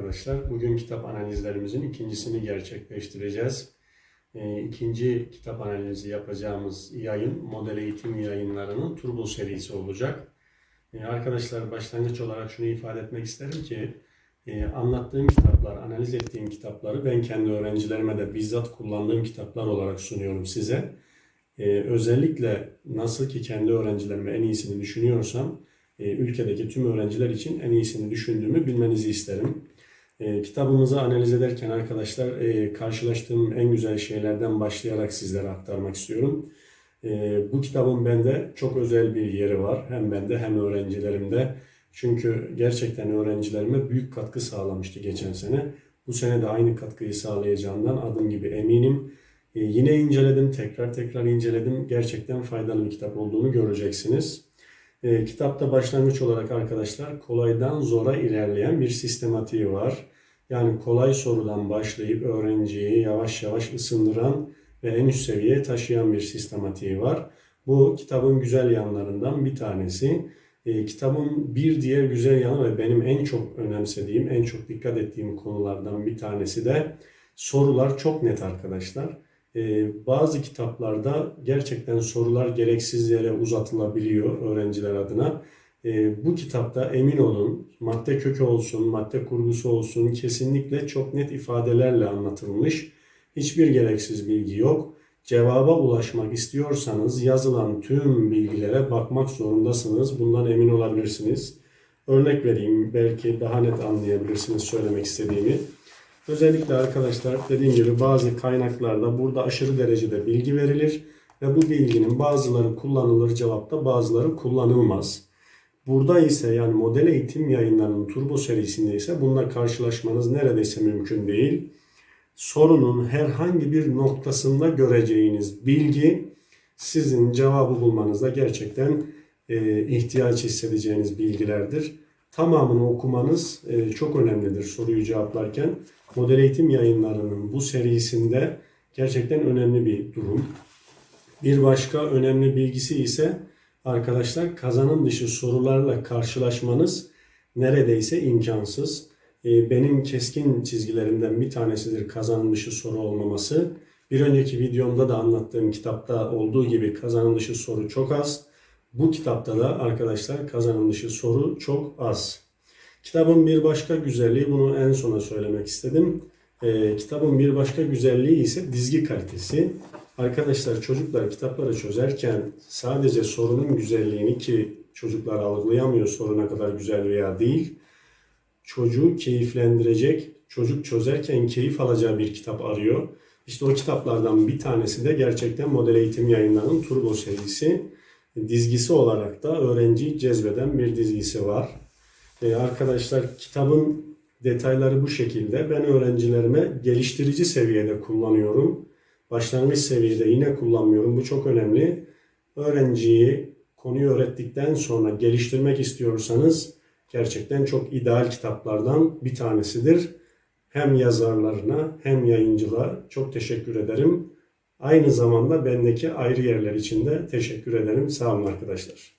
arkadaşlar. Bugün kitap analizlerimizin ikincisini gerçekleştireceğiz. Ee, İkinci kitap analizi yapacağımız yayın Model Eğitim Yayınları'nın Turbo serisi olacak. Ee, Arkadaşlar başlangıç olarak şunu ifade etmek isterim ki e, anlattığım kitaplar, analiz ettiğim kitapları ben kendi öğrencilerime de bizzat kullandığım kitaplar olarak sunuyorum size. Ee, Özellikle nasıl ki kendi öğrencilerime en iyisini düşünüyorsam e, ülkedeki tüm öğrenciler için en iyisini düşündüğümü bilmenizi isterim. E, kitabımızı analiz ederken arkadaşlar e, karşılaştığım en güzel şeylerden başlayarak sizlere aktarmak istiyorum. E, bu kitabın bende çok özel bir yeri var. Hem bende hem öğrencilerimde. Çünkü gerçekten öğrencilerime büyük katkı sağlamıştı geçen sene. Bu sene de aynı katkıyı sağlayacağından adım gibi eminim. E, yine inceledim, tekrar tekrar inceledim. Gerçekten faydalı bir kitap olduğunu göreceksiniz. E, kitapta başlangıç olarak arkadaşlar kolaydan zora ilerleyen bir sistematiği var. Yani kolay sorudan başlayıp öğrenciyi yavaş yavaş ısındıran ve en üst seviyeye taşıyan bir sistematiği var. Bu kitabın güzel yanlarından bir tanesi. E, kitabın bir diğer güzel yanı ve benim en çok önemsediğim, en çok dikkat ettiğim konulardan bir tanesi de sorular çok net arkadaşlar. Ee, bazı kitaplarda gerçekten sorular gereksiz yere uzatılabiliyor öğrenciler adına. Ee, bu kitapta emin olun madde kökü olsun, madde kurgusu olsun kesinlikle çok net ifadelerle anlatılmış. Hiçbir gereksiz bilgi yok. Cevaba ulaşmak istiyorsanız yazılan tüm bilgilere bakmak zorundasınız. Bundan emin olabilirsiniz. Örnek vereyim belki daha net anlayabilirsiniz söylemek istediğimi. Özellikle arkadaşlar dediğim gibi bazı kaynaklarda burada aşırı derecede bilgi verilir ve bu bilginin bazıları kullanılır cevapta bazıları kullanılmaz. Burada ise yani model eğitim yayınlarının turbo serisinde ise bununla karşılaşmanız neredeyse mümkün değil. Sorunun herhangi bir noktasında göreceğiniz bilgi sizin cevabı bulmanızda gerçekten ihtiyaç hissedeceğiniz bilgilerdir. Tamamını okumanız e, çok önemlidir soruyu cevaplarken. Model eğitim yayınlarının bu serisinde gerçekten önemli bir durum. Bir başka önemli bilgisi ise arkadaşlar kazanım dışı sorularla karşılaşmanız neredeyse imkansız. E, benim keskin çizgilerimden bir tanesidir kazanım dışı soru olmaması. Bir önceki videomda da anlattığım kitapta olduğu gibi kazanım dışı soru çok az. Bu kitapta da arkadaşlar kazanım dışı soru çok az. Kitabın bir başka güzelliği, bunu en sona söylemek istedim. Ee, kitabın bir başka güzelliği ise dizgi kalitesi. Arkadaşlar çocuklar kitapları çözerken sadece sorunun güzelliğini ki çocuklar algılayamıyor soru ne kadar güzel veya değil. Çocuğu keyiflendirecek, çocuk çözerken keyif alacağı bir kitap arıyor. İşte o kitaplardan bir tanesi de gerçekten model eğitim yayınlarının Turbo serisi. Dizgisi olarak da öğrenciyi cezbeden bir dizgisi var. Ee, arkadaşlar kitabın detayları bu şekilde. Ben öğrencilerime geliştirici seviyede kullanıyorum. Başlangıç seviyede yine kullanmıyorum. Bu çok önemli. Öğrenciyi konuyu öğrettikten sonra geliştirmek istiyorsanız gerçekten çok ideal kitaplardan bir tanesidir. Hem yazarlarına hem yayıncılığa çok teşekkür ederim. Aynı zamanda bendeki ayrı yerler için de teşekkür ederim. Sağ olun arkadaşlar.